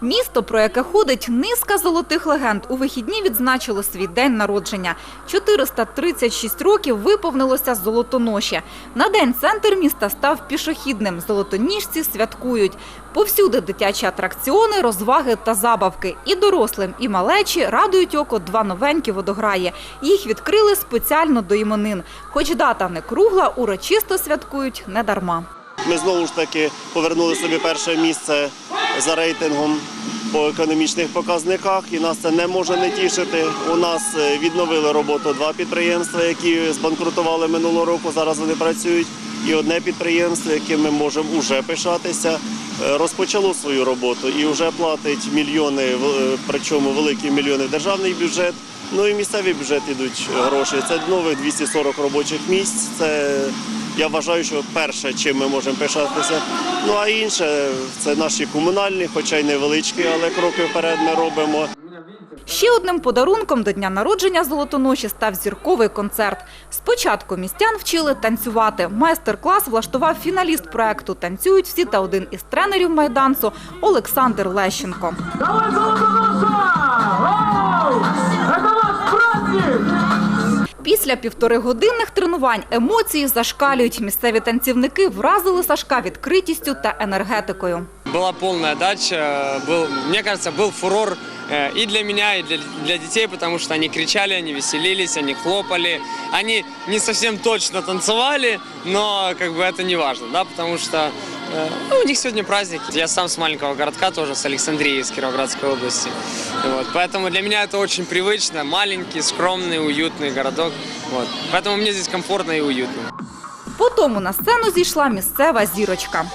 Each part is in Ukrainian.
Місто, про яке ходить низка золотих легенд, у вихідні відзначило свій день народження. 436 років виповнилося золотоноші. На день центр міста став пішохідним. Золотоніжці святкують. Повсюди дитячі атракціони, розваги та забавки. І дорослим, і малечі радують око два новенькі водограї. Їх відкрили спеціально до іменин. Хоч дата не кругла, урочисто святкують не дарма. Ми знову ж таки повернули собі перше місце за рейтингом по економічних показниках, і нас це не може не тішити. У нас е, відновили роботу два підприємства, які збанкрутували минулого року. Зараз вони працюють. І одне підприємство, яким ми можемо вже пишатися, е, розпочало свою роботу і вже платить мільйони, е, причому великі мільйони в державний бюджет. Ну і місцевий бюджет йдуть гроші. Це нових 240 робочих місць. Це я вважаю, що перше, чим ми можемо пишатися. Ну а інше це наші комунальні, хоча й невеличкі, але кроки вперед ми робимо. Ще одним подарунком до дня народження золотоноші став зірковий концерт. Спочатку містян вчили танцювати. Майстер-клас влаштував фіналіст проекту Танцюють всі та один із тренерів майданцу Олександр Лещенко. Давай, Золотоноша! Після півторигодинних тренувань емоції зашкалюють. Місцеві танцівники вразили Сашка відкритістю та енергетикою. Была полная дача, был, мне кажется, был фурор э, и для меня, и для, для детей, потому что они кричали, они веселились, они хлопали. Они не совсем точно танцевали, но как бы это не важно, да, потому что э, ну, у них сегодня праздник. Я сам с маленького городка, тоже с Александрии, из Кировоградской области. Вот, поэтому для меня это очень привычно. Маленький, скромный, уютный городок. Вот. Поэтому мне здесь комфортно и уютно. Потім на сцену зійшла місцева зірочка.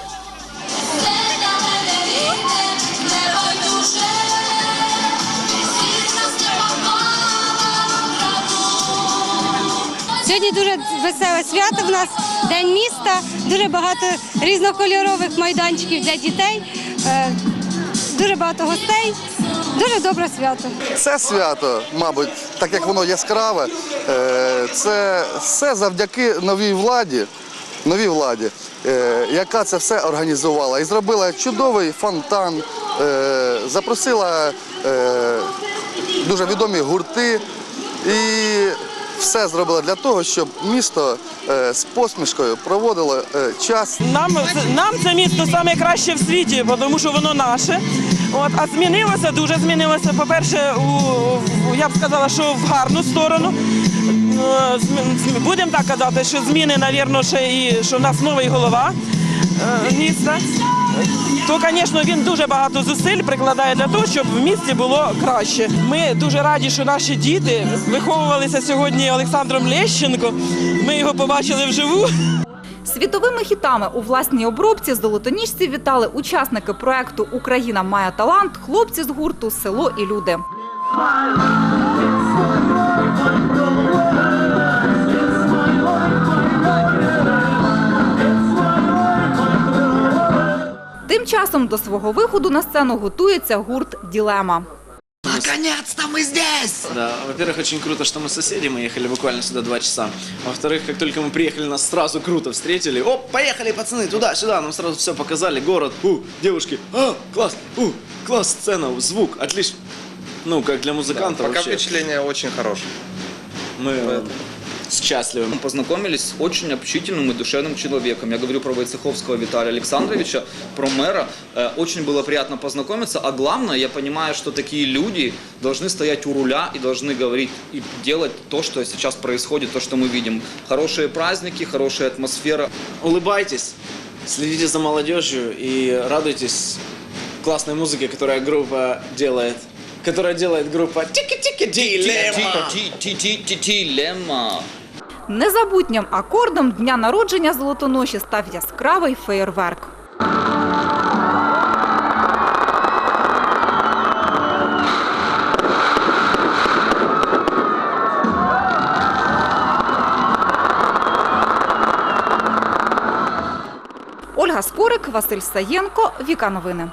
Сьогодні дуже веселе свято. В нас день міста, дуже багато різнокольорових майданчиків для дітей, е, дуже багато гостей. Дуже добре свято. Це свято, мабуть, так як воно яскраве, е, це все завдяки новій владі, новій владі, е, яка це все організувала і зробила чудовий фонтан, запросила дуже відомі гурти і все зробила для того, щоб місто е, з посмішкою проводило е, час. Нам, нам це місто саме краще в світі, тому що воно наше. От, а змінилося, дуже змінилося. По-перше, у, у- я б сказала, що в гарну сторону. Е, Будемо так казати, що зміни, мабуть, ще і що в нас новий голова міста. То, звісно, він дуже багато зусиль прикладає для того, щоб в місті було краще. Ми дуже раді, що наші діти виховувалися сьогодні Олександром Лещенко. Ми його побачили вживу. Світовими хітами у власній обробці золотоніжці вітали учасники проекту Україна має талант, хлопці з гурту Село і люди. часом до свого виходу на сцену готується гурт Ділема. Наконец-то мы здесь! Да, во-первых, очень круто, что мы соседи, мы ехали буквально сюда два часа. Во-вторых, как только мы приехали, нас сразу круто встретили. Оп, поехали, пацаны, туда-сюда, нам сразу все показали, город, у, девушки, а, класс, у, класс, сцена, звук, отлично. Ну, как для музыканта Пока вообще. впечатление очень хорошее. Мы э, Счастливы. Мы познакомились с очень общительным и душевным человеком. Я говорю про Войцеховского Виталия Александровича, про мэра. Э, Очень было приятно познакомиться. А главное, я понимаю, что такие люди должны стоять у руля и должны говорить и делать то, что сейчас происходит, то, что мы видим. Хорошие праздники, хорошая атмосфера. Улыбайтесь, следите за молодежью и радуйтесь классной музыке, которая группа делает. Которая делает группа Тики-Тики Дилемма. Незабутнім акордом дня народження золотоноші став яскравий феєрверк. Ольга Скорик, Василь Саєнко, Віка Новини.